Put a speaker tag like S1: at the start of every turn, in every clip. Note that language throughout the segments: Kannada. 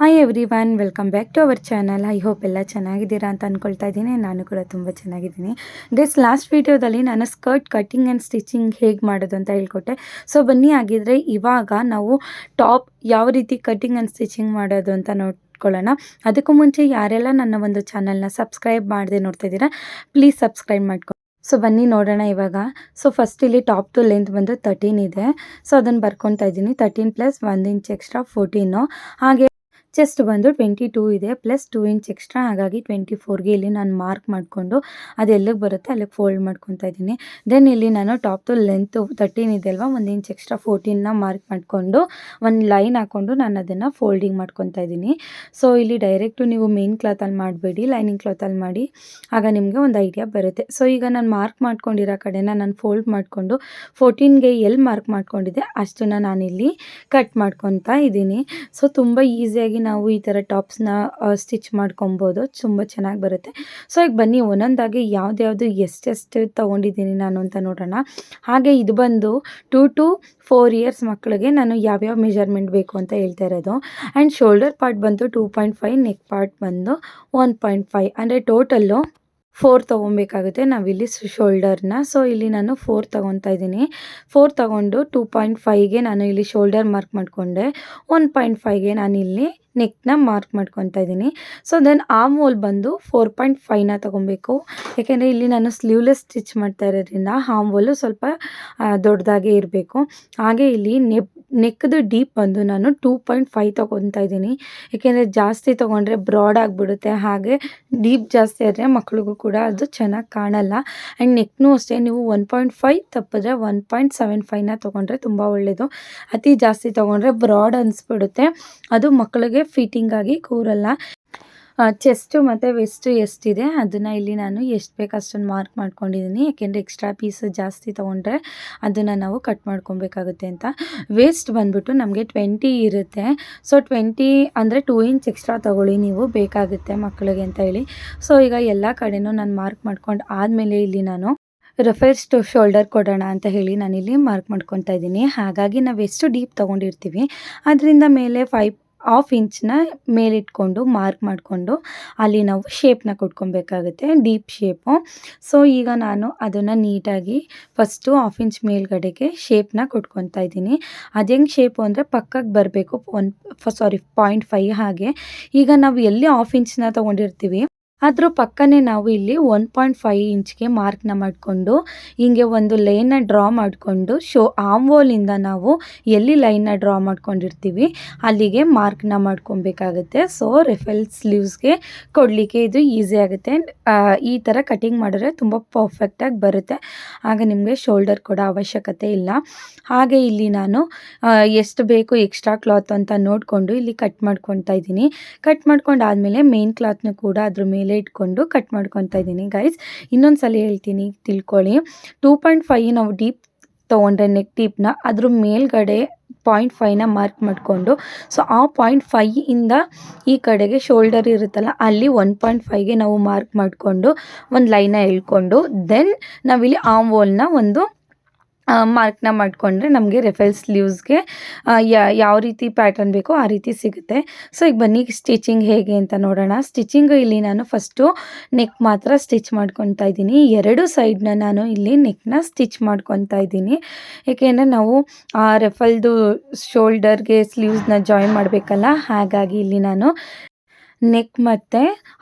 S1: Hi everyone welcome back to our channel I hope ಎಲ್ಲ ಚೆನ್ನಾಗಿದ್ದೀರಾ ಅಂತ ಅಂದ್ಕೊಳ್ತಾ ಇದ್ದೀನಿ. ನಾನು ಕೂಡ ತುಂಬ ಚೆನ್ನಾಗಿದ್ದೀನಿ. ದಿಸ್ ಲಾಸ್ಟ್ ವೀಡಿಯೋದಲ್ಲಿ ನಾನು ಸ್ಕರ್ಟ್ ಕಟ್ಟಿಂಗ್ ಆ್ಯಂಡ್ ಸ್ಟಿಚಿಂಗ್ ಹೇಗೆ ಮಾಡೋದು ಅಂತ ಹೇಳ್ಕೊಟ್ಟೆ. ಸೊ ಬನ್ನಿ ಆಗಿದ್ದರೆ ಇವಾಗ ನಾವು ಟಾಪ್ ಯಾವ ರೀತಿ ಕಟ್ಟಿಂಗ್ ಆ್ಯಂಡ್ ಸ್ಟಿಚಿಂಗ್ ಮಾಡೋದು ಅಂತ ನೋಡ್ಕೊಳ್ಳೋಣ. ಅದಕ್ಕೂ ಮುಂಚೆ ಯಾರೆಲ್ಲ ನನ್ನ ಒಂದು ಚಾನಲ್ನ ಸಬ್ಸ್ಕ್ರೈಬ್ ಮಾಡದೆ ನೋಡ್ತಾ ಇದ್ದೀರಾ ಪ್ಲೀಸ್ ಸಬ್ಸ್ಕ್ರೈಬ್ ಮಾಡ್ಕೊ ಸೊ ಬನ್ನಿ, ನೋಡೋಣ ಇವಾಗ. ಸೊ ಫಸ್ಟ್ ಇಲ್ಲಿ ಟಾಪ್ ಟು ಲೆಂತ್ ಬಂದು ತರ್ಟೀನ್ ಇದೆ. ಸೊ ಅದನ್ನು ಬರ್ಕೊತಾ ಇದ್ದೀನಿ. ತರ್ಟೀನ್ ಪ್ಲಸ್ ಒಂದು ಇಂಚ್ ಎಕ್ಸ್ಟ್ರಾ ಫೋರ್ಟೀನು ಹಾಗೆ ಚೆಸ್ಟ್ ಬಂದು ಟ್ವೆಂಟಿ ಟೂ ಇದೆ ಪ್ಲಸ್ ಟೂ ಇಂಚ್ ಎಕ್ಸ್ಟ್ರಾ ಹಾಗಾಗಿ ಟ್ವೆಂಟಿ ಫೋರ್ಗೆ ಇಲ್ಲಿ ನಾನು ಮಾರ್ಕ್ ಮಾಡಿಕೊಂಡು ಅದು ಎಲ್ಲಿಗೆ ಬರುತ್ತೆ ಅಲ್ಲಿಗೆ ಫೋಲ್ಡ್ ಮಾಡ್ಕೊತಾ ಇದ್ದೀನಿ. ದೆನ್ ಇಲ್ಲಿ ನಾನು ಟಾಪ್ ಟು ಲೆಂತು ತರ್ಟೀನ್ ಇದೆ ಅಲ್ವಾ, ಒಂದು ಇಂಚ್ ಎಕ್ಸ್ಟ್ರಾ ಫೋರ್ಟೀನ್ನ ಮಾರ್ಕ್ ಮಾಡಿಕೊಂಡು ಒಂದು ಲೈನ್ ಹಾಕ್ಕೊಂಡು ನಾನು ಅದನ್ನು ಫೋಲ್ಡಿಂಗ್ ಮಾಡ್ಕೊತಾ ಇದ್ದೀನಿ. ಸೊ ಇಲ್ಲಿ ಡೈರೆಕ್ಟು ನೀವು ಮೇನ್ ಕ್ಲಾತಲ್ಲಿ ಮಾಡಬೇಡಿ ಲೈನಿಂಗ್ ಕ್ಲಾತಲ್ಲಿ ಮಾಡಿ, ಆಗ ನಿಮಗೆ ಒಂದು ಐಡಿಯಾ ಬರುತ್ತೆ. ಸೊ ಈಗ ನಾನು ಮಾರ್ಕ್ ಮಾಡ್ಕೊಂಡಿರೋ ಕಡೆನ ನಾನು ಫೋಲ್ಡ್ ಮಾಡಿಕೊಂಡು ಫೋರ್ಟೀನ್ಗೆ ಎಲ್ಲಿ ಮಾರ್ಕ್ ಮಾಡ್ಕೊಂಡಿದ್ದೆ ಅಷ್ಟನ್ನು ನಾನಿಲ್ಲಿ ಕಟ್ ಮಾಡ್ಕೊತಾ ಇದ್ದೀನಿ. ಸೊ ತುಂಬ ಈಸಿಯಾಗಿ ನಾವು ಈ ಥರ ಟಾಪ್ಸ್ನ ಸ್ಟಿಚ್ ಮಾಡ್ಕೊಬೋದು. ತುಂಬ ಚೆನ್ನಾಗಿ ಬರುತ್ತೆ. ಸೊ, ಈಗ ಬನ್ನಿ, ಒಂದೊಂದಾಗಿ ಯಾವ್ದ್ಯಾವುದು ಎಷ್ಟೆಷ್ಟು ತೊಗೊಂಡಿದ್ದೀನಿ ನಾನು ಅಂತ ನೋಡೋಣ. ಹಾಗೆ ಇದು ಬಂದು ಟೂ ಟು ಫೋರ್ ಇಯರ್ಸ್ ಮಕ್ಕಳಿಗೆ ನಾನು ಯಾವ್ಯಾವ ಮೆಜರ್ಮೆಂಟ್ ಬೇಕು ಅಂತ ಹೇಳ್ತಾ ಇರೋದು. ಆ್ಯಂಡ್ ಶೋಲ್ಡರ್ ಪಾರ್ಟ್ ಬಂತು two point five, neck part ಬಂದು ಒನ್ ಪಾಯಿಂಟ್ ಫೈವ್. ಅಂದರೆ ಟೋಟಲ್ಲು ಫೋರ್ ತೊಗೊಬೇಕಾಗುತ್ತೆ. ನಾವಿಲ್ಲಿ ಶೋಲ್ಡರ್ನ ಸೊ ಇಲ್ಲಿ ನಾನು ಫೋರ್ ತೊಗೊತಾ ಇದ್ದೀನಿ. ಫೋರ್ ತೊಗೊಂಡು ಟೂ ಪಾಯಿಂಟ್ ಫೈವ್ಗೆ ನಾನು ಇಲ್ಲಿ ಶೋಲ್ಡರ್ ಮಾರ್ಕ್ ಮಾಡಿಕೊಂಡೆ. ಒನ್ ಪಾಯಿಂಟ್ ಫೈವ್ಗೆ ನಾನಿಲ್ಲಿ ನೆಕ್ನ ಮಾರ್ಕ್ ಮಾಡ್ಕೊತಾ ಇದ್ದೀನಿ. ಸೊ ದೆನ್ ಆ ಮೋಲ್ ಬಂದು ಫೋರ್ ಪಾಯಿಂಟ್ ಫೈವ್ನ ತೊಗೊಬೇಕು. ಯಾಕೆಂದರೆ ಇಲ್ಲಿ ನಾನು ಸ್ಲೀವ್ಲೆಸ್ ಸ್ಟಿಚ್ ಮಾಡ್ತಾ ಇರೋದ್ರಿಂದ ಆ ಮೋಲು ಸ್ವಲ್ಪ ದೊಡ್ಡದಾಗೇ ಇರಬೇಕು. ಹಾಗೆ ಇಲ್ಲಿ ನೆಪ್ ನೆಕ್ದು ಡೀಪ್ ಬಂದು ನಾನು ಟೂ ಪಾಯಿಂಟ್ ಫೈವ್ ತೊಗೊತಾ ಇದ್ದೀನಿ. ಏಕೆಂದರೆ ಜಾಸ್ತಿ ತೊಗೊಂಡ್ರೆ ಬ್ರಾಡ್ ಆಗಿಬಿಡುತ್ತೆ. ಹಾಗೆ ಡೀಪ್ ಜಾಸ್ತಿ ಆದರೆ ಮಕ್ಳಿಗೂ ಕೂಡ ಅದು ಚೆನ್ನಾಗಿ ಕಾಣಲ್ಲ. ಆ್ಯಂಡ್ ನೆಕ್ನೂ ಅಷ್ಟೇ, ನೀವು ಒನ್ ಪಾಯಿಂಟ್ ಫೈವ್ ತಪ್ಪಿದ್ರೆ ಒನ್ ಪಾಯಿಂಟ್ ಸೆವೆನ್ ಫೈವ್ನ ತೊಗೊಂಡ್ರೆ ತುಂಬ ಒಳ್ಳೆಯದು ಅತಿ ಜಾಸ್ತಿ ತೊಗೊಂಡ್ರೆ ಬ್ರಾಡ್ ಅನಿಸ್ಬಿಡುತ್ತೆ. ಅದು ಮಕ್ಕಳಿಗೆ ಫಿಟ್ಟಿಂಗಾಗಿ ಕೂರಲ್ಲ. ಚೆಸ್ಟು ಮತ್ತು ವೆಸ್ಟು ಎಷ್ಟಿದೆ, ಅದನ್ನು ಇಲ್ಲಿ ನಾನು ಎಷ್ಟು ಬೇಕು ಅಷ್ಟನ್ನು ಮಾರ್ಕ್ ಮಾಡ್ಕೊಂಡಿದ್ದೀನಿ ಯಾಕೆಂದರೆ ಎಕ್ಸ್ಟ್ರಾ ಪೀಸ್ ಜಾಸ್ತಿ ತೊಗೊಂಡ್ರೆ ಅದನ್ನು ನಾವು ಕಟ್ ಮಾಡ್ಕೊಬೇಕಾಗುತ್ತೆ ಅಂತ. ವೇಸ್ಟ್ ಬಂದ್ಬಿಟ್ಟು ನಮಗೆ ಟ್ವೆಂಟಿ ಇರುತ್ತೆ. ಸೊ ಟ್ವೆಂಟಿ ಅಂದರೆ ಟೂ ಇಂಚ್ ಎಕ್ಸ್ಟ್ರಾ ತೊಗೊಳ್ಳಿ ನೀವು, ಬೇಕಾಗುತ್ತೆ ಮಕ್ಕಳಿಗೆ ಅಂತ ಹೇಳಿ. ಸೊ ಈಗ ಎಲ್ಲ ಕಡೆನೂ ನಾನು ಮಾರ್ಕ್ ಮಾಡ್ಕೊಂಡು ಆದಮೇಲೆ ಇಲ್ಲಿ ನಾನು ರಫೆಸ್ಟ್ ಶೋಲ್ಡರ್ ಕೊಡೋಣ ಅಂತ ಹೇಳಿ ನಾನಿಲ್ಲಿ ಮಾರ್ಕ್ ಮಾಡ್ಕೊತಾ ಇದ್ದೀನಿ. ಹಾಗಾಗಿ ನಾವು ಎಷ್ಟು ಡೀಪ್ ತೊಗೊಂಡಿರ್ತೀವಿ. ಅದರಿಂದ ಮೇಲೆ ಫೈವ್ ಹಾಫ್ ಇಂಚನ್ನ ಮೇಲಿಟ್ಕೊಂಡು ಮಾರ್ಕ್ ಮಾಡಿಕೊಂಡು ಅಲ್ಲಿ ನಾವು ಶೇಪ್ನ ಕೊಟ್ಕೊಬೇಕಾಗುತ್ತೆ ಡೀಪ್ ಶೇಪು ಸೊ ಈಗ ನಾನು ಅದನ್ನು ನೀಟಾಗಿ ಫಸ್ಟು ಹಾಫ್ ಇಂಚ್ ಮೇಲ್ಗಡೆಗೆ ಶೇಪ್ನ ಕೊಟ್ಕೊತಾ ಇದ್ದೀನಿ. ಅದು ಹೆಂಗೆ ಶೇಪು ಅಂದರೆ ಪಕ್ಕಕ್ಕೆ ಬರಬೇಕು ಒನ್ ಸಾರಿ ಪಾಯಿಂಟ್ ಫೈವ್ ಹಾಗೆ. ಈಗ ನಾವು ಎಲ್ಲಿ ಹಾಫ್ ಇಂಚನ್ನ ತೊಗೊಂಡಿರ್ತೀವಿ? ಅದ್ರ ಪಕ್ಕನೇ ನಾವು ಇಲ್ಲಿ ಒನ್ ಪಾಯಿಂಟ್ ಫೈವ್ ಇಂಚ್ಗೆ ಮಾರ್ಕ್ನ ಮಾಡಿಕೊಂಡು, ಹಿಂಗೆ ಒಂದು ಲೈನ್ನ ಡ್ರಾ ಮಾಡಿಕೊಂಡು ಶೋ ಆಮ್ವೋಲಿಂದ ನಾವು ಎಲ್ಲಿ ಲೈನ್ನ ಡ್ರಾ ಮಾಡ್ಕೊಂಡಿರ್ತೀವಿ, ಅಲ್ಲಿಗೆ ಮಾರ್ಕ್ನ ಮಾಡ್ಕೊಬೇಕಾಗುತ್ತೆ. ಸೊ ರೆಫೆಲ್ ಸ್ಲೀವ್ಸ್ಗೆ ಕೊಡಲಿಕ್ಕೆ ಇದು ಈಸಿ ಆಗುತ್ತೆ. ಈ ಥರ ಕಟಿಂಗ್ ಮಾಡಿದ್ರೆ ತುಂಬ ಪರ್ಫೆಕ್ಟಾಗಿ ಬರುತ್ತೆ. ಆಗ ನಿಮಗೆ ಶೋಲ್ಡರ್ ಕೂಡ ಅವಶ್ಯಕತೆ ಇಲ್ಲ. ಹಾಗೆ ಇಲ್ಲಿ ನಾನು ಎಷ್ಟು ಬೇಕು ಎಕ್ಸ್ಟ್ರಾ ಕ್ಲಾತ್ ಅಂತ ನೋಡಿಕೊಂಡು ಇಲ್ಲಿ ಕಟ್ ಮಾಡ್ಕೊತಾ ಇದ್ದೀನಿ. ಕಟ್ ಮಾಡ್ಕೊಂಡು ಆದಮೇಲೆ ಮೇನ್ ಕ್ಲಾತ್ನು ಕೂಡ ಅದ್ರ ಮೇಲೆ ಇಟ್ಕೊಂಡು ಕಟ್ ಮಾಡ್ಕೊತಾ ಇದ್ದೀನಿ. ಗೈಸ್ ಇನ್ನೊಂದು ಸಲ ಹೇಳ್ತೀನಿ, ತಿಳ್ಕೊಳ್ಳಿ. ಟೂ ಪಾಯಿಂಟ್ ಫೈವ್ ನಾವು ಡೀಪ್ ತೊಗೊಂಡ್ರೆ ನೆಕ್ ಡೀಪ್ನ ಅದ್ರ ಮೇಲ್ಗಡೆ ಪಾಯಿಂಟ್ ಫೈವ್ನ ಮಾರ್ಕ್ ಮಾಡಿಕೊಂಡು ಸೊ ಆ ಪಾಯಿಂಟ್ ಫೈ ಇಂದ ಈ ಕಡೆಗೆ ಶೋಲ್ಡರ್ ಇರುತ್ತಲ್ಲ, ಅಲ್ಲಿ ಒನ್ ಪಾಯಿಂಟ್ ಫೈವ್ಗೆ ನಾವು ಮಾರ್ಕ್ ಮಾಡಿಕೊಂಡು, ಒಂದು ಲೈನ ಎಳ್ಕೊಂಡು ದೆನ್ ನಾವಿಲ್ಲಿ ಆಮ್ ವೋಲ್ನ ಒಂದು ಮಾರ್ಕ್ನ ಮಾಡಿಕೊಂಡ್ರೆ ನಮಗೆ ರೆಫೆಲ್ ಸ್ಲೀವ್ಸ್ಗೆ ಯಾವ ರೀತಿ ಪ್ಯಾಟರ್ನ್ ಬೇಕೋ ಆ ರೀತಿ ಸಿಗುತ್ತೆ. ಸೊ ಈಗ ಬನ್ನಿ ಸ್ಟಿಚಿಂಗ್ ಹೇಗೆ ಅಂತ ನೋಡೋಣ. ಸ್ಟಿಚಿಂಗ್ ಇಲ್ಲಿ ನಾನು ಫಸ್ಟು ನೆಕ್ ಮಾತ್ರ ಸ್ಟಿಚ್ ಮಾಡ್ಕೊತಾ ಇದ್ದೀನಿ. ಎರಡು ಸೈಡ್ನ ನಾನು ಇಲ್ಲಿ ನೆಕ್ನ ಸ್ಟಿಚ್ ಮಾಡ್ಕೊತಾ ಇದ್ದೀನಿ. ಏಕೆಂದರೆ ನಾವು ರೆಫಲ್ದು ಶೋಲ್ಡರ್ಗೆ ಸ್ಲೀವ್ಸ್ನ ಜಾಯಿನ್ ಮಾಡಬೇಕಲ್ಲ, ಹಾಗಾಗಿ ಇಲ್ಲಿ ನಾನು ನೆಕ್ ಮತ್ತು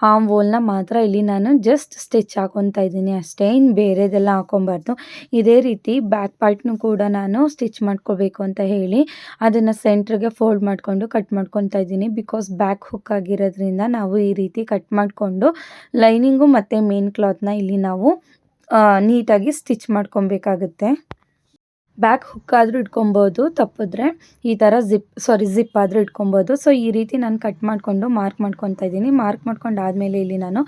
S1: ಆಮ್ ವೋಲ್ನ ಮಾತ್ರ ಇಲ್ಲಿ ನಾನು ಜಸ್ಟ್ ಸ್ಟಿಚ್ ಹಾಕೊತಾ ಇದ್ದೀನಿ. ಅಷ್ಟೇ ಇನ್ನು ಬೇರೆದೆಲ್ಲ ಹಾಕೊಬಾರ್ದು. ಇದೇ ರೀತಿ ಬ್ಯಾಕ್ ಪಾರ್ಟ್ನು ಕೂಡ ನಾನು ಸ್ಟಿಚ್ ಮಾಡ್ಕೋಬೇಕು ಅಂತ ಹೇಳಿ ಅದನ್ನು ಸೆಂಟ್ರಿಗೆ ಫೋಲ್ಡ್ ಮಾಡಿಕೊಂಡು ಕಟ್ ಮಾಡ್ಕೊತಾ ಇದ್ದೀನಿ. ಬಿಕಾಸ್ ಬ್ಯಾಕ್ ಹುಕ್ ಆಗಿರೋದ್ರಿಂದ ನಾವು ಈ ರೀತಿ ಕಟ್ ಮಾಡಿಕೊಂಡು ಲೈನಿಂಗು ಮತ್ತು ಮೇನ್ ಕ್ಲಾತ್ನ ಇಲ್ಲಿ ನಾವು ನೀಟಾಗಿ ಸ್ಟಿಚ್ ಮಾಡ್ಕೊಬೇಕಾಗುತ್ತೆ. ಬ್ಯಾಕ್ ಹುಕ್ ಆದರೂ ಇಟ್ಕೊಬೋದು, ತಪ್ಪಿದ್ರೆ ಈ ಥರ ಜಿಪ್ ಸಾರಿ ಜಿಪ್ ಆದರೂ ಇಟ್ಕೊಬೋದು. ಸೊ ಈ ರೀತಿ ನಾನು ಕಟ್ ಮಾಡಿಕೊಂಡು ಮಾರ್ಕ್ ಮಾಡ್ಕೊತಾ ಇದ್ದೀನಿ. ಮಾರ್ಕ್ ಮಾಡ್ಕೊಂಡು ಆದಮೇಲೆ ಇಲ್ಲಿ ನಾನು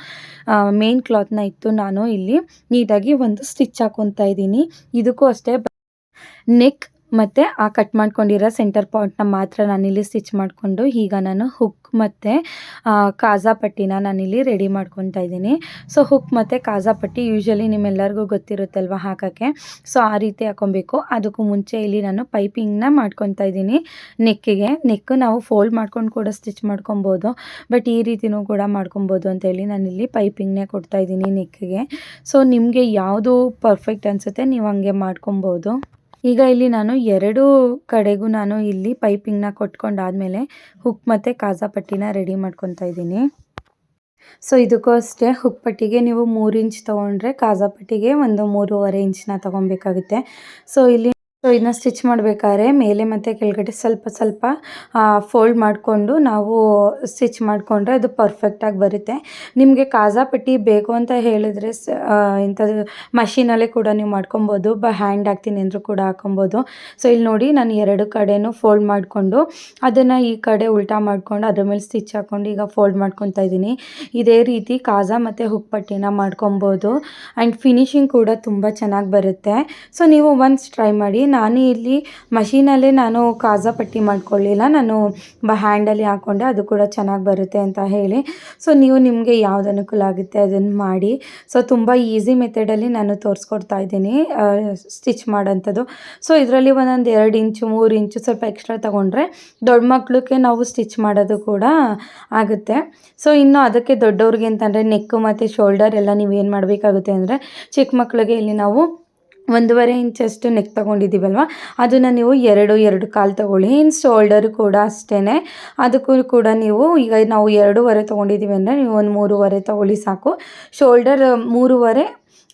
S1: ಮೇನ್ ಕ್ಲಾತ್ನ ಇತ್ತು ನಾನು ಇಲ್ಲಿ ನೀಟಾಗಿ ಒಂದು ಸ್ಟಿಚ್ ಹಾಕೊತಾ ಇದ್ದೀನಿ. ಇದಕ್ಕೂ ಅಷ್ಟೇ ನೆಕ್ ಮತ್ತು ಆ ಕಟ್ ಮಾಡ್ಕೊಂಡಿರೋ ಸೆಂಟರ್ ಪಾಯಿಂಟ್ನ ಮಾತ್ರ ನಾನಿಲ್ಲಿ ಸ್ಟಿಚ್ ಮಾಡಿಕೊಂಡು ಈಗ ನಾನು ಹುಕ್ ಮತ್ತು ಕಾಜಾ ಪಟ್ಟಿನ ನಾನಿಲ್ಲಿ ರೆಡಿ ಮಾಡ್ಕೊತಾ ಇದ್ದೀನಿ. ಸೊ ಹುಕ್ ಮತ್ತು ಕಾಜಾ ಪಟ್ಟಿ ಯೂಶ್ವಲಿ ನಿಮ್ಮೆಲ್ಲರಿಗೂ ಗೊತ್ತಿರುತ್ತಲ್ವ ಹಾಕೋಕ್ಕೆ? ಸೊ ಆ ರೀತಿ ಹಾಕೊಬೇಕು. ಅದಕ್ಕೂ ಮುಂಚೆ ಇಲ್ಲಿ ನಾನು ಪೈಪಿಂಗ್ನ ಮಾಡ್ಕೊತಾ ಇದ್ದೀನಿ. ನೆಕ್ಕಿಗೆ ನೆಕ್ ನಾವು ಫೋಲ್ಡ್ ಮಾಡ್ಕೊಂಡು ಕೂಡ ಸ್ಟಿಚ್ ಮಾಡ್ಕೊಬೋದು ಬಟ್ ಈ ರೀತಿನೂ ಕೂಡ ಮಾಡ್ಕೊಬೋದು ಅಂತೇಳಿ ನಾನಿಲ್ಲಿ ಪೈಪಿಂಗ್ನೇ ಕೊಡ್ತಾ ಇದ್ದೀನಿ ನೆಕ್ಕಿಗೆ. ಸೊ ನಿಮಗೆ ಯಾವುದು ಪರ್ಫೆಕ್ಟ್ ಅನಿಸುತ್ತೆ ನೀವು ಹಂಗೆ ಮಾಡ್ಕೊಬೋದು ಈಗ ಇಲ್ಲಿ ನಾನು ಎರಡು ಕಡೆಗೂ ನಾನು ಇಲ್ಲಿ ಪೈಪಿಂಗ್ನ ಕೊಟ್ಕೊಂಡಾದಮೇಲೆ ಹುಕ್ ಮತ್ತು ಕಾಜಾ ಪಟ್ಟಿನ ರೆಡಿ ಮಾಡ್ಕೊತಾ ಇದ್ದೀನಿ. ಸೊ ಇದಕ್ಕೂ ಅಷ್ಟೇ ಹುಕ್ ಪಟ್ಟಿಗೆ ನೀವು ಮೂರು ಇಂಚ್ ತೊಗೊಂಡ್ರೆ ಕಾಜಾ ಪಟ್ಟಿಗೆ ಒಂದು ಮೂರುವರೆ ಇಂಚನ್ನ ತೊಗೊಬೇಕಾಗುತ್ತೆ. ಸೊ, ಇಲ್ಲಿ ಸೊ ಇದನ್ನ ಸ್ಟಿಚ್ ಮಾಡಬೇಕಾದ್ರೆ ಮೇಲೆ ಮತ್ತು ಕೆಳಗಡೆ ಸ್ವಲ್ಪ ಸ್ವಲ್ಪ ಫೋಲ್ಡ್ ಮಾಡಿಕೊಂಡು ನಾವು ಸ್ಟಿಚ್ ಮಾಡಿಕೊಂಡ್ರೆ ಅದು ಪರ್ಫೆಕ್ಟಾಗಿ ಬರುತ್ತೆ. ನಿಮಗೆ ಕಾಜಾ ಪಟ್ಟಿ ಬೇಕು ಅಂತ ಹೇಳಿದ್ರೆ ಸ ಇಂಥದ್ದು ಮಷೀನಲ್ಲೇ ಕೂಡ ನೀವು ಮಾಡ್ಕೊಬೋದು, ಬ ಹ್ಯಾಂಡ್ ಹಾಕ್ತೀನಿ ಅಂದರೂ ಕೂಡ ಹಾಕೊಬೋದು. ಸೊ ಇಲ್ಲಿ ನೋಡಿ ನಾನು ಎರಡು ಕಡೆನೂ ಫೋಲ್ಡ್ ಮಾಡಿಕೊಂಡು, ಅದನ್ನು ಈ ಕಡೆ ಉಲ್ಟಾ ಮಾಡಿಕೊಂಡು ಅದ್ರ ಮೇಲೆ ಸ್ಟಿಚ್ ಹಾಕ್ಕೊಂಡು ಈಗ ಫೋಲ್ಡ್ ಮಾಡ್ಕೊತಾ ಇದ್ದೀನಿ. ಇದೇ ರೀತಿ ಕಾಜಾ ಮತ್ತು ಹುಕ್ ಪಟ್ಟಿನ ಮಾಡ್ಕೊಬೋದು. ಆ್ಯಂಡ್ ಫಿನಿಶಿಂಗ್ ಕೂಡ ತುಂಬ ಚೆನ್ನಾಗಿ ಬರುತ್ತೆ. ಸೊ ನೀವು ಒನ್ಸ್ ಟ್ರೈ ಮಾಡಿ ನಾನು ಇಲ್ಲಿ ಮಷೀನಲ್ಲೇ ನಾನು ಕಾಜಾ ಪಟ್ಟಿ ಮಾಡ್ಕೊಳ್ಳಿಲ್ಲ. ನಾನು ಬ ಹ್ಯಾಂಡಲ್ಲಿ ಹಾಕ್ಕೊಂಡೆ ಅದು ಕೂಡ ಚೆನ್ನಾಗಿ ಬರುತ್ತೆ ಅಂತ ಹೇಳಿ. ಸೊ, ನೀವು ನಿಮಗೆ ಯಾವ್ದು ಅನುಕೂಲ ಆಗುತ್ತೆ ಅದನ್ನು ಮಾಡಿ. ಸೊ, ತುಂಬ ಈಸಿ ಮೆಥಡಲ್ಲಿ ನಾನು ತೋರಿಸ್ಕೊಡ್ತಾ ಇದ್ದೀನಿ ಸ್ಟಿಚ್ ಮಾಡೋಂಥದ್ದು. ಸೊ, ಇದರಲ್ಲಿ ಒಂದೊಂದು ಎರಡು ಇಂಚು, ಮೂರು ಇಂಚು ಸ್ವಲ್ಪ ಎಕ್ಸ್ಟ್ರಾ ತೊಗೊಂಡ್ರೆ ದೊಡ್ಡ ಮಕ್ಕಳಿಗೆ ನಾವು ಸ್ಟಿಚ್ ಮಾಡೋದು ಕೂಡ ಆಗುತ್ತೆ. ಸೊ, ಇನ್ನು ಅದಕ್ಕೆ ದೊಡ್ಡವ್ರಿಗೆ ಅಂತಂದರೆ ನೆಕ್ಕು ಮತ್ತು ಶೋಲ್ಡರ್ ಎಲ್ಲ ನೀವೇನು ಮಾಡಬೇಕಾಗುತ್ತೆ ಅಂದರೆ ಚಿಕ್ಕ ಮಕ್ಕಳಿಗೆ ಇಲ್ಲಿ ನಾವು ಒಂದೂವರೆ ಇಂಚಷ್ಟು ನೆಕ್ ತೊಗೊಂಡಿದ್ದೀವಲ್ವ? ಅದನ್ನು ನೀವು ಎರಡು ಎರಡು ಕಾಲು ತೊಗೊಳ್ಳಿ. ಇನ್ನು ಶೋಲ್ಡರ್ ಕೂಡ ಅಷ್ಟೇ ಅದಕ್ಕೂ ಕೂಡ ನೀವು ಈಗ ನಾವು ಎರಡೂವರೆ ತೊಗೊಂಡಿದ್ದೀವಿ ಅಂದರೆ ನೀವು ಒಂದು ಮೂರುವರೆ ತೊಗೊಳ್ಳಿ ಸಾಕು. ಶೋಲ್ಡರ್ ಮೂರುವರೆ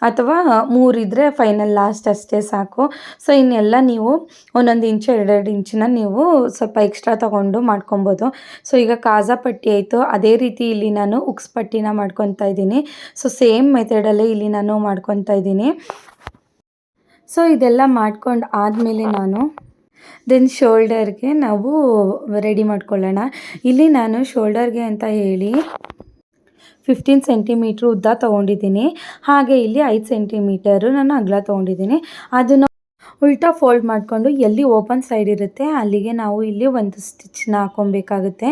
S1: ಅಥವಾ ಮೂರಿದ್ರೆ ಫೈನಲ್ ಲಾಸ್ಟ್ ಅಷ್ಟೇ ಸಾಕು. ಸೊ ಇನ್ನೆಲ್ಲ ನೀವು ಒಂದೊಂದು ಇಂಚು, ಎರಡೆರಡು ಇಂಚಿನ ನೀವು ಸ್ವಲ್ಪ ಎಕ್ಸ್ಟ್ರಾ ತೊಗೊಂಡು ಮಾಡ್ಕೊಬೋದು. ಸೊ ಈಗ ಕಾಜಾ ಪಟ್ಟಿ ಆಯಿತು. ಅದೇ ರೀತಿ ಇಲ್ಲಿ ನಾನು ಉಕ್ಸ್ ಪಟ್ಟಿನ ಮಾಡ್ಕೊತಾ ಇದ್ದೀನಿ. ಸೊ ಸೇಮ್ ಮೆಥಡಲ್ಲೇ ಇಲ್ಲಿ ನಾನು ಮಾಡ್ಕೊತಾ ಇದ್ದೀನಿ. ಸೊ ಇದೆಲ್ಲ ಮಾಡ್ಕೊಂಡು ಆದಮೇಲೆ ನಾನು ದೆನ್ ಶೋಲ್ಡರ್ಗೆ ನಾವು ರೆಡಿ ಮಾಡ್ಕೊಳ್ಳೋಣ. ಇಲ್ಲಿ ನಾನು ಶೋಲ್ಡರ್ಗೆ ಅಂತ ಹೇಳಿ ಫಿಫ್ಟೀನ್ ಸೆಂಟಿಮೀಟ್ರ್ ಉದ್ದ ತೊಗೊಂಡಿದ್ದೀನಿ. ಹಾಗೆ ಇಲ್ಲಿ ಐದು ಸೆಂಟಿಮೀಟರು ನಾನು ಅಗಲ ತೊಗೊಂಡಿದ್ದೀನಿ. ಅದನ್ನು ಉಲ್ಟಾ ಫೋಲ್ಡ್ ಮಾಡಿಕೊಂಡು ಎಲ್ಲಿ ಓಪನ್ ಸೈಡ್ ಇರುತ್ತೆ ಅಲ್ಲಿಗೆ ನಾವು ಇಲ್ಲಿ ಒಂದು ಸ್ಟಿಚ್ನ ಹಾಕೊಬೇಕಾಗುತ್ತೆ.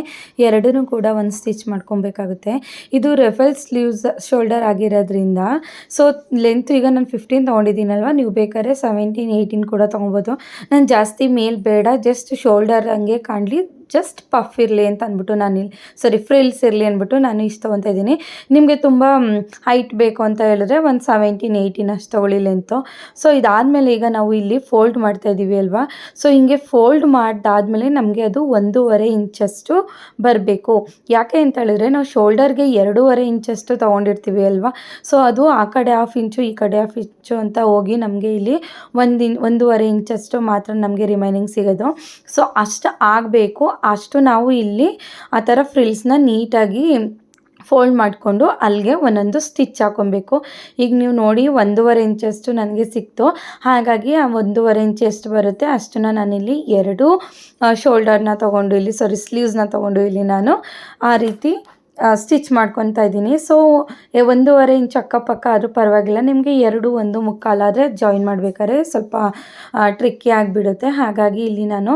S1: ಎರಡೂ ಕೂಡ ಒಂದು ಸ್ಟಿಚ್ ಮಾಡ್ಕೊಬೇಕಾಗುತ್ತೆ. ಇದು ರೆಫಲ್ ಸ್ಲೀವ್ಸ್ ಶೋಲ್ಡರ್ ಆಗಿರೋದ್ರಿಂದ, ಸೊ ಲೆಂತ್ ಈಗ ನಾನು ಫಿಫ್ಟೀನ್ ತೊಗೊಂಡಿದ್ದೀನಲ್ವ? ನೀವು ಬೇಕಾದ್ರೆ ಸೆವೆಂಟೀನ್ ಏಯ್ಟೀನ್ ಕೂಡ ತೊಗೊಬೋದು. ನಾನು ಜಾಸ್ತಿ ಮೇಲ್ ಬೇಡ ಜಸ್ಟ್ ಶೋಲ್ಡರ್ ಹಂಗೆ ಕಾಣಲಿ. ಜಸ್ಟ್ ಪಫ್ ಇರಲಿ ಅಂತ ಅಂದ್ಬಿಟ್ಟು ನಾನು ಇಲ್ಲಿ ಸಾರಿ ಫ್ರಿಲ್ಸ್ ಇರಲಿ ಅಂದ್ಬಿಟ್ಟು ನಾನು ಇಷ್ಟು ತೊಗೊತಾ ಇದ್ದೀನಿ. ನಿಮಗೆ ತುಂಬ ಹೈಟ್ ಬೇಕು ಅಂತ ಹೇಳಿದ್ರೆ ಒಂದು ಸೆವೆಂಟೀನ್ ಏಯ್ಟೀನ್ ಅಷ್ಟು ತೊಗೊಳ್ಳಿ ಲೆಂತು ಸೊ ಇದಾದಮೇಲೆ ಈಗ ನಾವು ಇಲ್ಲಿ ಫೋಲ್ಡ್ ಮಾಡ್ತಾ ಇದ್ದೀವಿ ಅಲ್ವಾ? ಸೊ ಹಿಂಗೆ ಫೋಲ್ಡ್ ಮಾಡಿದಾದ್ಮೇಲೆ ನಮಗೆ ಅದು ಒಂದೂವರೆ ಇಂಚಷ್ಟು ಬರಬೇಕು. ಯಾಕೆ ಅಂತ ಹೇಳಿದ್ರೆ ನಾವು ಶೋಲ್ಡರ್ಗೆ ಎರಡೂವರೆ ಇಂಚಷ್ಟು ತೊಗೊಂಡಿರ್ತೀವಿ ಅಲ್ವಾ? ಸೊ ಅದು ಆ ಕಡೆ ಹಾಫ್ ಇಂಚು, ಈ ಕಡೆ ಹಾಫ್ ಇಂಚು ಅಂತ ಹೋಗಿ ನಮಗೆ ಇಲ್ಲಿ ಒಂದು ಇನ್ ಒಂದೂವರೆ ಇಂಚಷ್ಟು ಮಾತ್ರ ನಮಗೆ ರಿಮೈನಿಂಗ್ ಸಿಗೋದು. ಸೊ ಅಷ್ಟು ಆಗಬೇಕು. ಅಷ್ಟು ನಾವು ಇಲ್ಲಿ ಆ ಥರ ಫ್ರಿಲ್ಸ್ನ ನೀಟಾಗಿ ಫೋಲ್ಡ್ ಮಾಡಿಕೊಂಡು ಅಲ್ಲಿಗೆ ಒಂದೊಂದು ಸ್ಟಿಚ್ ಹಾಕೊಬೇಕು. ಈಗ ನೀವು ನೋಡಿ ಒಂದೂವರೆ ಇಂಚಷ್ಟು ನನಗೆ ಸಿಕ್ತು. ಹಾಗಾಗಿ ಆ ಒಂದೂವರೆ ಇಂಚ್ ಬರುತ್ತೆ. ಅಷ್ಟನ್ನು ನಾನಿಲ್ಲಿ ಎರಡು ಶೋಲ್ಡರ್ನ ತೊಗೊಂಡು ಇಲ್ಲಿ ಸಾರಿ ಸ್ಲೀವ್ಸ್ನ ತೊಗೊಂಡು ಇಲ್ಲಿ ನಾನು ಆ ರೀತಿ ಸ್ಟಿಚ್ ಮಾಡ್ಕೊತಾ ಇದ್ದೀನಿ. ಸೊ ಒಂದೂವರೆ ಇಂಚ್ ಅಕ್ಕಪಕ್ಕ ಆದರೂ ಪರವಾಗಿಲ್ಲ. ನಿಮಗೆ ಎರಡು, ಒಂದು ಮುಕ್ಕಾಲಾದರೆ ಜಾಯಿನ್ ಮಾಡಬೇಕಾದ್ರೆ ಸ್ವಲ್ಪ ಟ್ರಿಕ್ಕಿ ಆಗಿಬಿಡುತ್ತೆ. ಹಾಗಾಗಿ ಇಲ್ಲಿ ನಾನು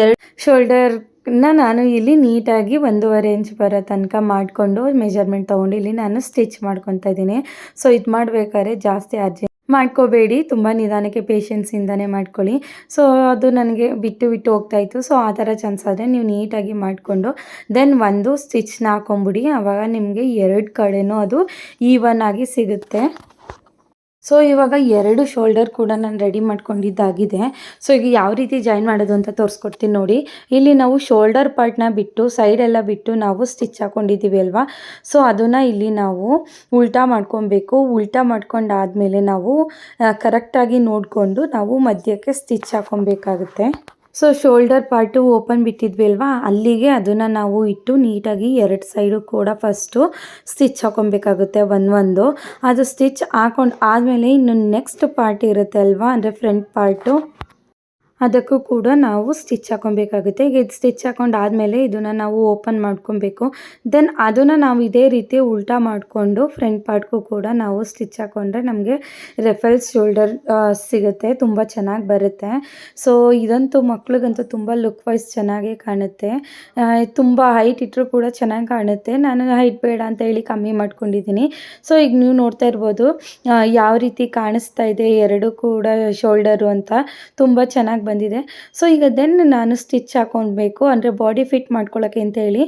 S1: ಎರಡು ಶೋಲ್ಡರ್ ನಾನು ಇಲ್ಲಿ ನೀಟಾಗಿ ಒಂದೂವರೆ ಇಂಚ್ ಬರೋ ತನಕ ಮಾಡಿಕೊಂಡು ಮೆಜರ್ಮೆಂಟ್ ತೊಗೊಂಡು ಇಲ್ಲಿ ನಾನು ಸ್ಟಿಚ್ ಮಾಡ್ಕೊತಾ ಇದ್ದೀನಿ. ಸೊ ಇದು ಮಾಡಬೇಕಾದ್ರೆ ಜಾಸ್ತಿ ಅರ್ಜೆಂಟ್ ಮಾಡ್ಕೋಬೇಡಿ. ತುಂಬ ನಿಧಾನಕ್ಕೆ ಪೇಷನ್ಸಿಂದನೇ ಮಾಡ್ಕೊಳ್ಳಿ. ಸೊ ಅದು ನನಗೆ ಬಿಟ್ಟು ಬಿಟ್ಟು ಹೋಗ್ತಾಯಿತ್ತು ಸೊ ಆ ಥರ ಚಾನ್ಸ್ ಆದರೆ ನೀವು ನೀಟಾಗಿ ಮಾಡಿಕೊಂಡು ದೆನ್ ಒಂದು ಸ್ಟಿಚ್ನ ಹಾಕೊಂಬಿಡಿ. ಆವಾಗ ನಿಮಗೆ ಎರಡು ಕಡೆನೂ ಅದು ಈವನ್ ಆಗಿ ಸಿಗುತ್ತೆ. ಸೊ ಇವಾಗ ಎರಡು ಶೋಲ್ಡರ್ ಕೂಡ ನಾನು ರೆಡಿ ಮಾಡ್ಕೊಂಡಿದ್ದಾಗಿದೆ. ಸೊ ಈಗ ಯಾವ ರೀತಿ ಜಾಯಿನ್ ಮಾಡೋದು ಅಂತ ತೋರಿಸ್ಕೊಡ್ತೀನಿ ನೋಡಿ. ಇಲ್ಲಿ ನಾವು ಶೋಲ್ಡರ್ ಪಾರ್ಟ್ನ ಬಿಟ್ಟು ಸೈಡೆಲ್ಲ ಬಿಟ್ಟು ನಾವು ಸ್ಟಿಚ್ ಹಾಕೊಂಡಿದ್ದೀವಿ ಅಲ್ವಾ? ಸೊ ಅದನ್ನು ಇಲ್ಲಿ ನಾವು ಉಲ್ಟಾ ಮಾಡ್ಕೊಬೇಕು. ಉಲ್ಟಾ ಮಾಡ್ಕೊಂಡಾದ್ಮೇಲೆ ನಾವು ಕರೆಕ್ಟಾಗಿ ನೋಡಿಕೊಂಡು ನಾವು ಮಧ್ಯಕ್ಕೆ ಸ್ಟಿಚ್ ಹಾಕ್ಕೊಬೇಕಾಗುತ್ತೆ ಸೊ ಶೋಲ್ಡರ್ ಪಾರ್ಟು ಓಪನ್ ಬಿಟ್ಟಿದ್ವಿ ಅಲ್ವಾ ಅಲ್ಲಿಗೆ ಅದನ್ನು ನಾವು ಇಟ್ಟು ನೀಟಾಗಿ ಎರಡು ಸೈಡು ಕೂಡ ಫಸ್ಟು ಸ್ಟಿಚ್ ಹಾಕೊಬೇಕಾಗುತ್ತೆ, ಒಂದು ಒಂದು. ಅದು ಸ್ಟಿಚ್ ಹಾಕೊಂಡು ಆದಮೇಲೆ ಇನ್ನು ನೆಕ್ಸ್ಟ್ ಪಾರ್ಟ್ ಇರುತ್ತೆ ಅಲ್ವಾ? ಅಂದರೆ ಫ್ರಂಟ್ ಪಾರ್ಟು ಅದಕ್ಕೂ ಕೂಡ ನಾವು ಸ್ಟಿಚ್ ಹಾಕೊಬೇಕಾಗುತ್ತೆ. ಈಗ ಇದು ಸ್ಟಿಚ್ ಹಾಕೊಂಡಾದ್ಮೇಲೆ ಇದನ್ನು ನಾವು ಓಪನ್ ಮಾಡ್ಕೊಬೇಕು. ದೆನ್ ಅದನ್ನು ನಾವು ಇದೇ ರೀತಿ ಉಲ್ಟಾ ಮಾಡಿಕೊಂಡು ಫ್ರಂಟ್ ಪಾರ್ಟ್ಗೂ ಕೂಡ ನಾವು ಸ್ಟಿಚ್ ಹಾಕೊಂಡ್ರೆ ನಮಗೆ ರೆಫೆಲ್ಸ್ ಶೋಲ್ಡರ್ ಸಿಗುತ್ತೆ. ತುಂಬ ಚೆನ್ನಾಗಿ ಬರುತ್ತೆ. ಸೊ ಇದಂತೂ ಮಕ್ಳಿಗಂತೂ ತುಂಬ ಲುಕ್ ವೈಸ್ ಚೆನ್ನಾಗೇ ಕಾಣುತ್ತೆ. ತುಂಬ ಹೈಟ್ ಇಟ್ಟರೂ ಕೂಡ ಚೆನ್ನಾಗಿ ಕಾಣುತ್ತೆ. ನಾನು ಹೈಟ್ ಬೇಡ ಅಂತ ಹೇಳಿ ಕಮ್ಮಿ ಮಾಡ್ಕೊಂಡಿದ್ದೀನಿ. ಸೊ ಈಗ ನೀವು ನೋಡ್ತಾ ಇರ್ಬೋದು ಯಾವ ರೀತಿ ಕಾಣಿಸ್ತಾ ಇದೆ ಎರಡು ಕೂಡ ಶೋಲ್ಡರು ಅಂತ. ತುಂಬ ಚೆನ್ನಾಗಿ ಬಂದಿದೆ. ಸೊ ಈಗ ದೆನ್ ನಾನು ಸ್ಟಿಚ್ ಹಾಕೊಳ್ಬೇಕು ಅಂದರೆ ಬಾಡಿ ಫಿಟ್ ಮಾಡ್ಕೊಳ್ಳೋಕೆ ಅಂತ ಹೇಳಿ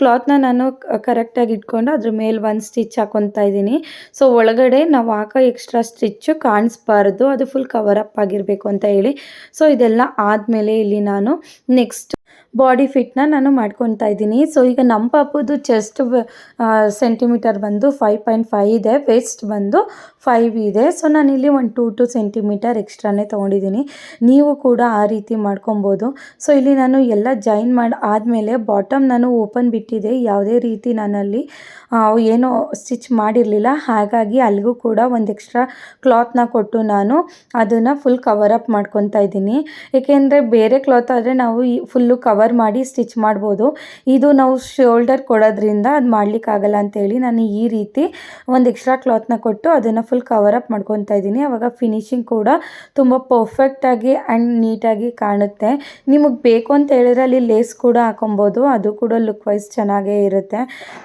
S1: ಕ್ಲಾತ್ನ ನಾನು ಕರೆಕ್ಟಾಗಿ ಇಟ್ಕೊಂಡು ಅದ್ರ ಮೇಲೆ ಒಂದು ಸ್ಟಿಚ್ ಹಾಕೊತಾ ಇದ್ದೀನಿ. ಸೊ ಒಳಗಡೆ ನಾವು ಹಾಕೋ ಎಕ್ಸ್ಟ್ರಾ ಸ್ಟಿಚ್ಚು ಕಾಣಿಸ್ಬಾರ್ದು. ಅದು ಫುಲ್ ಕವರ್ ಅಪ್ ಆಗಿರಬೇಕು ಅಂತ ಹೇಳಿ. ಸೊ ಇದೆಲ್ಲ ಆದಮೇಲೆ ಇಲ್ಲಿ ನಾನು ನೆಕ್ಸ್ಟ್ ಬಾಡಿ ಫಿಟ್ನ ನಾನು ಮಾಡ್ಕೊತಾ ಇದ್ದೀನಿ. ಸೊ ಈಗ ನಮ್ಮ ಪಾಪುದು ಚೆಸ್ಟ್ ಸೆಂಟಿಮೀಟರ್ ಬಂದು ಫೈವ್ ಪಾಯಿಂಟ್ ಫೈವ್ ಇದೆ. ವೇಸ್ಟ್ ಬಂದು ಫೈವ್ ಇದೆ. ಸೊ ನಾನಿಲ್ಲಿ ಒಂದು ಟೂ ಟು ಸೆಂಟಿಮೀಟರ್ ಎಕ್ಸ್ಟ್ರಾನೇ ತೊಗೊಂಡಿದ್ದೀನಿ ನೀವು ಕೂಡ ಆ ರೀತಿ ಮಾಡ್ಕೊಬೋದು. ಸೊ ಇಲ್ಲಿ ನಾನು ಎಲ್ಲ ಜಾಯಿನ್ ಮಾಡಿ, ಆದಮೇಲೆ ಬಾಟಮ್ ನಾನು ಓಪನ್ ಬಿಟ್ಟಿದೆ. ಯಾವುದೇ ರೀತಿ ನಾನಲ್ಲಿ ಏನೋ ಸ್ಟಿಚ್ ಮಾಡಿರಲಿಲ್ಲ. ಹಾಗಾಗಿ ಅಲ್ಲಿಗೂ ಕೂಡ ಒಂದು ಎಕ್ಸ್ಟ್ರಾ ಕ್ಲಾತ್ನ ಕೊಟ್ಟು ನಾನು ಅದನ್ನು ಫುಲ್ ಕವರ್ ಅಪ್ ಮಾಡ್ಕೊತಾ ಇದ್ದೀನಿ. ಏಕೆಂದರೆ ಬೇರೆ ಕ್ಲಾತ್ ಆದರೆ ನಾವು ಫುಲ್ಲು ಕವರ್ ಮಾಡಿ ಸ್ಟಿಚ್ ಮಾಡ್ಬೋದು. ಇದು ನಾವು ಶೋಲ್ಡರ್ ಕೊಡೋದ್ರಿಂದ ಅದು ಮಾಡಲಿಕ್ಕಾಗಲ್ಲ ಅಂತೇಳಿ ನಾನು ಈ ರೀತಿ ಒಂದು ಎಕ್ಸ್ಟ್ರಾ ಕ್ಲಾತ್ನ ಕೊಟ್ಟು ಅದನ್ನು ಫುಲ್ ಕವರ್ ಅಪ್ ಮಾಡ್ಕೊತಾ ಇದ್ದೀನಿ ಆವಾಗ ಫಿನಿಶಿಂಗ್ ಕೂಡ ತುಂಬ ಪರ್ಫೆಕ್ಟಾಗಿ ಆ್ಯಂಡ್ ನೀಟಾಗಿ ಕಾಣುತ್ತೆ. ನಿಮಗೆ ಬೇಕು ಅಂತ ಹೇಳಿದ್ರೆ ಅಲ್ಲಿ ಲೇಸ್ ಕೂಡ ಹಾಕೊಬೋದು. ಅದು ಕೂಡ ಲುಕ್ ವೈಸ್ ಚೆನ್ನಾಗೇ ಇರುತ್ತೆ.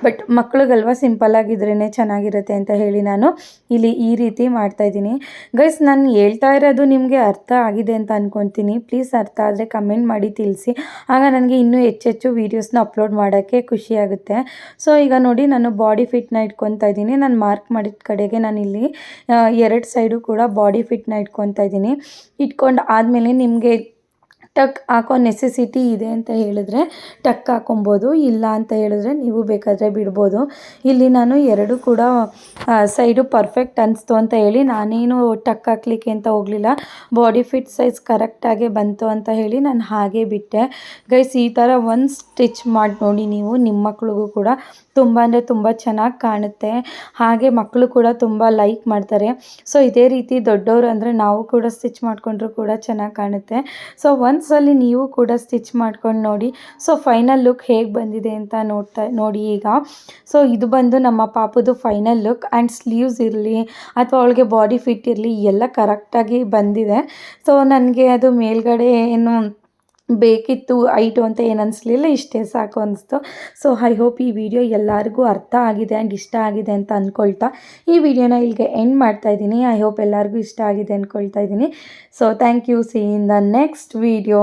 S1: ಬಟ್ ಮಕ್ಳಿಗಲ್ವ ಸಿಂಪಲ್ ಆಗಿದ್ರೇ ಚೆನ್ನಾಗಿರುತ್ತೆ ಅಂತ ಹೇಳಿ ನಾನು ಇಲ್ಲಿ ಈ ರೀತಿ ಮಾಡ್ತಾ ಇದ್ದೀನಿ ಗೈಸ್ ನಾನು ಹೇಳ್ತಾ ಇರೋದು ನಿಮಗೆ ಅರ್ಥ ಆಗಿದೆ ಅಂತ ಅನ್ಕೊತೀನಿ. ಪ್ಲೀಸ್ ಅರ್ಥ ಆದರೆ ಕಮೆಂಟ್ ಮಾಡಿ ತಿಳಿಸಿ. ಆಗ ನನಗೆ ಇನ್ನೂ ಹೆಚ್ಚೆಚ್ಚು ವೀಡಿಯೋಸ್ನ ಅಪ್ಲೋಡ್ ಮಾಡೋಕ್ಕೆ ಖುಷಿ ಆಗುತ್ತೆ. ಸೊ ಈಗ ನೋಡಿ ನಾನು ಬಾಡಿ ಫಿಟ್ನ ಇಟ್ಕೊತಾ ಇದ್ದೀನಿ ನಾನು ಮಾರ್ಕ್ ಮಾಡಿದ ಕಡೆಗೆ ನಾನು ಇಲ್ಲಿ ಎರಡು ಸೈಡು ಕೂಡ ಬಾಡಿ ಫಿಟ್ನ ಇಟ್ಕೊತಾ ಇದ್ದೀನಿ. ಇಟ್ಕೊಂಡು ಆದಮೇಲೆ ನಿಮಗೆ ಟಕ್ ಹಾಕೋ ನೆಸೆಸಿಟಿ ಇದೆ ಅಂತ ಹೇಳಿದ್ರೆ ಟಕ್ ಹಾಕೊಬೋದು, ಇಲ್ಲ ಅಂತ ಹೇಳಿದ್ರೆ ನೀವು ಬೇಕಾದರೆ ಬಿಡ್ಬೋದು. ಇಲ್ಲಿ ನಾನು ಎರಡು ಕೂಡ ಸೈಡು ಪರ್ಫೆಕ್ಟ್ ಅನಿಸ್ತು ಅಂತ ಹೇಳಿ, ನಾನೇನು ಟಕ್ ಹಾಕ್ಲಿಕ್ಕೆ ಅಂತ ಹೋಗಲಿಲ್ಲ. ಬಾಡಿ ಫಿಟ್ ಸೈಜ್ ಕರೆಕ್ಟಾಗೆ ಬಂತು ಅಂತ ಹೇಳಿ ನಾನು ಹಾಗೆ ಬಿಟ್ಟೆ. ಗೈಸ್ ಈ ಥರ ಒಂದು ಸ್ಟಿಚ್ ಮಾಡಿ ನೋಡಿ ನೀವು, ನಿಮ್ಮ ಮಕ್ಳಿಗೂ ಕೂಡ ತುಂಬ ಅಂದರೆ ತುಂಬ ಚೆನ್ನಾಗಿ ಕಾಣುತ್ತೆ. ಹಾಗೆ ಮಕ್ಕಳು ಕೂಡ ತುಂಬ ಲೈಕ್ ಮಾಡ್ತಾರೆ. ಸೊ ಇದೇ ರೀತಿ ದೊಡ್ಡವರು ಅಂದರೆ ನಾವು ಕೂಡ ಸ್ಟಿಚ್ ಮಾಡಿಕೊಂಡ್ರು ಕೂಡ ಚೆನ್ನಾಗಿ ಕಾಣುತ್ತೆ. ಸೊ ಒಂದ್ಸಲಿ ನೀವು ಕೂಡ ಸ್ಟಿಚ್ ಮಾಡ್ಕೊಂಡು ನೋಡಿ. ಸೊ ಫೈನಲ್ ಲುಕ್ ಹೇಗೆ ಬಂದಿದೆ ಅಂತ ನೋಡ್ತಾ, ನೋಡಿ ಈಗ. ಸೊ ಇದು ಬಂದು ನಮ್ಮ ಪಾಪದು ಫೈನಲ್ ಲುಕ್ ಆ್ಯಂಡ್ ಸ್ಲೀವ್ಸ್ ಇರಲಿ ಅಥವಾ ಅವಳಿಗೆ ಬಾಡಿ ಫಿಟ್ ಇರಲಿ ಎಲ್ಲ ಕರೆಕ್ಟಾಗಿ ಬಂದಿದೆ. ಸೊ ನನಗೆ ಅದು ಮೇಲ್ಗಡೆ ಏನು ಬೇಕಿತ್ತು, ಐಟು ಅಂತ ಏನು ಅನಿಸ್ಲಿಲ್ಲ, ಇಷ್ಟೇ ಸಾಕು ಅನಿಸ್ತು. ಸೊ ಐ ಹೋಪ್ ಈ ವಿಡಿಯೋ ಎಲ್ಲರಿಗೂ ಅರ್ಥ ಆಗಿದೆ ಆ್ಯಂಡ್ ಇಷ್ಟ ಆಗಿದೆ ಅಂತ ಅಂದ್ಕೊಳ್ತಾ ಈ ವಿಡಿಯೋನ ಇಲ್ಲಿಗೆ ಎಂಡ್ ಮಾಡ್ತಾ ಇದ್ದೀನಿ. ಐ ಹೋಪ್ ಎಲ್ಲರಿಗೂ ಇಷ್ಟ ಆಗಿದೆ ಅಂದ್ಕೊಳ್ತಾ ಇದ್ದೀನಿ. So thank you see in the next video